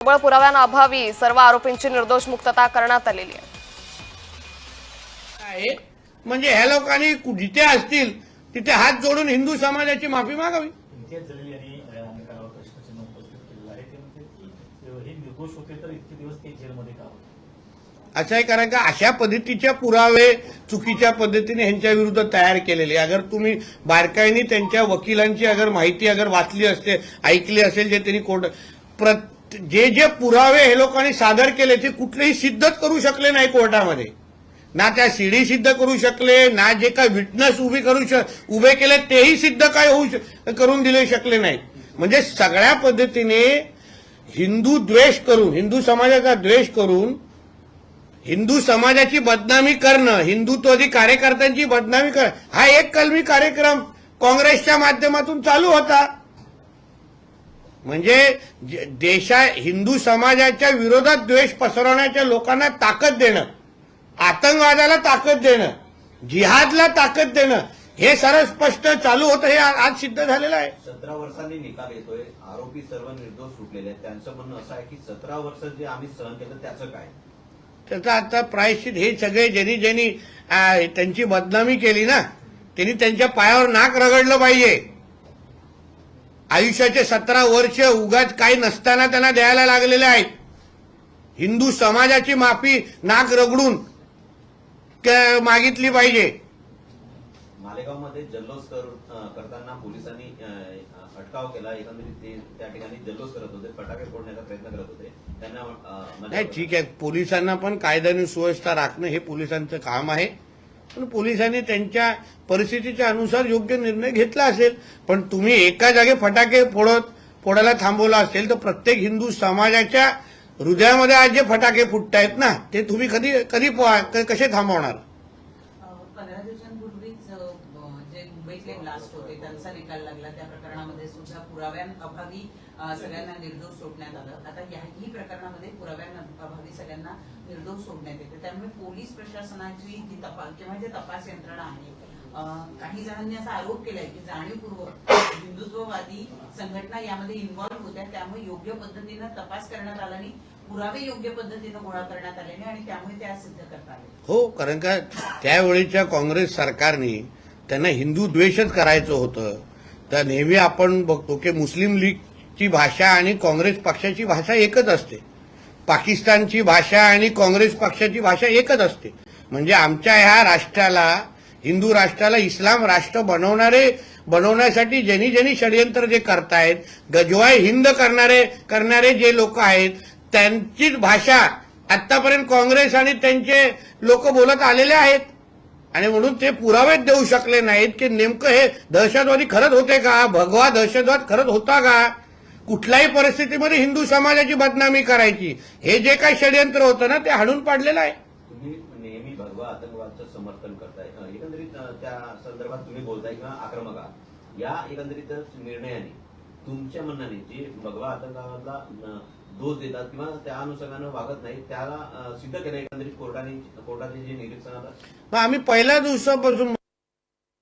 प्रबळ पुराव्यांअभावी सर्व आरोपींची निर्दोष मुक्तता करण्यात आलेली आहे. म्हणजे ह्या लोकांनी जिथे असतील तिथे हात जोडून हिंदू समाजाची माफी मागावी. हे असं आहे कारण का अशा पद्धतीच्या पुरावे चुकीच्या पद्धतीने ह्यांच्या विरुद्ध तयार केलेले. अगर तुम्ही बारकाईने त्यांच्या वकिलांची अगर माहिती अगर वाचली असते ऐकली असेल जे त्यांनी कोर्ट प्रत- जे जे पुरावे हे लोकांनी सादर केले ते कुठलेही सिद्धच करू शकले नाही कोर्टामध्ये. ना त्या सीडी सिद्ध करू शकले ना जे काय विटनेस उभी करू शक उभे केले तेही सिद्ध काय होऊ करून दिले शकले नाही. म्हणजे सगळ्या पद्धतीने हिंदू द्वेष करून हिंदू समाजाचा द्वेष करून हिंदू समाजाची बदनामी करणं हिंदुत्वादी कार्यकर्त्यांची बदनामी कर हा एक कलमी कार्यक्रम काँग्रेसच्या माध्यमातून चालू होता. म्हणजे देशा हिंदू समाजाच्या विरोधात द्वेष पसरवण्याच्या लोकांना ताकद देणं आतंकवादाला ताकद देणं जिहादला ताकद देणं हे सरळ स्पष्ट चालू होतं हे आज सिद्ध झालेलं आहे. सतरा वर्षांनी निकाल येतोय आरोपी सर्व निर्दोष सुटलेले आहेत. त्यांचं म्हणणं असं आहे की सतरा वर्ष जे आम्ही सहन केलं त्याचं काय? त्याचा आता प्रायश्चित हे सगळे ज्यांनी ज्यांनी त्यांची बदनामी केली ना त्यांनी त्यांच्या पायावर नाक रगडलं पाहिजे. आयुष्याचे सतरा वर्ष उगाच काही नसताना त्यांना द्यायला लागलेले आहेत. हिंदू समाजाची माफी नाक रगडून क- मागितली पाहिजे. मालेगावमध्ये जल्लोष करताना पोलिसांनी अटकाव केला. एकंदरीत ते त्या ठिकाणी जल्लोष करत होते फटाके फोडण्याचा प्रयत्न करत होते. त्यांना नाही ठीक आहे. पोलिसांना पण कायदा आणि सुव्यवस्था राखणं हे पोलिसांचं काम आहे. पण पोलिसांनी त्यांच्या परिस्थितीच्या अनुसार योग्य निर्णय घेतला असेल. पण तुम्ही एका जागे फटाके फोडत फोडायला थांबवला असेल तर प्रत्येक हिंदू समाजाच्या हृदयामध्ये आज जे फटाके फुटतायत ना ते तुम्ही कधी कधी प- कसे थांबवणार? त्यांचा निकाल लागला. त्या प्रकरणामध्ये सुद्धा पुराव्यांअभावी सगळ्यांना निर्दोष सोडण्यात आलं. आता याही प्रकरणामध्ये पुराव्यांअभावी सगळ्यांना निर्दोष सोडण्यात येते. त्यामुळे पोलीस प्रशासनाची जी तपास किंवा जे तपास यंत्रणा आहे काही जणांनी असा आरोप केलाय की जाणीवपूर्वक हिंदुत्ववादी संघटना यामध्ये इन्व्हॉल्व्ह होत्या. त्यामुळे योग्य पद्धतीनं तपास करण्यात आला नाही. पुरावे योग्य पद्धतीनं गोळा करण्यात आले नाही आणि त्यामुळे त्या सिद्ध करता आले. हो कारण का त्यावेळीच्या काँग्रेस सरकारने त्यांना हिंदू द्वेषच करायचं होतं. तर नेहमी आपण बघतो की मुस्लिम लीगची भाषा आणि काँग्रेस पक्षाची भाषा एकच असते. पाकिस्तानची भाषा आणि काँग्रेस पक्षाची भाषा एकच असते. म्हणजे आमच्या ह्या राष्ट्राला हिंदू राष्ट्राला इस्लाम राष्ट्र बनवणारे बनवण्यासाठी ज्यांनी ज्यांनी षडयंत्र जे करतायत गजवाय हिंद करणारे करणारे जे लोक आहेत त्यांचीच भाषा आतापर्यंत काँग्रेस आणि त्यांचे लोक बोलत आलेले आहेत. आणि म्हणून ते पुरावेच देऊ शकले नाहीत की नेमकं हे दहशतवादी खरंच होते का? भगवा दहशतवाद खरंच होता का? कुठल्याही परिस्थितीमध्ये हिंदू समाजाची बदनामी करायची. हे जे काही षडयंत्र होतं ना ते हाडून पाडलेलं आहे. नेहमी भगवा आतंकवादचं समर्थन करताय. एकंदरीत त्या संदर्भात तुम्ही बोलताय किंवा आक्रमक. आहात या एकंदरीत निर्णयाने तुमच्या म्हणण्याने जे भगवा आतंकवादाला दोष देतात किंवा त्या अनुषंगानं वागत नाही त्याला सिद्ध केलं एकंदरीत कोर्टाने कोर्टाचे जे निरीक्षण आम्ही पहिल्या दिवसापासून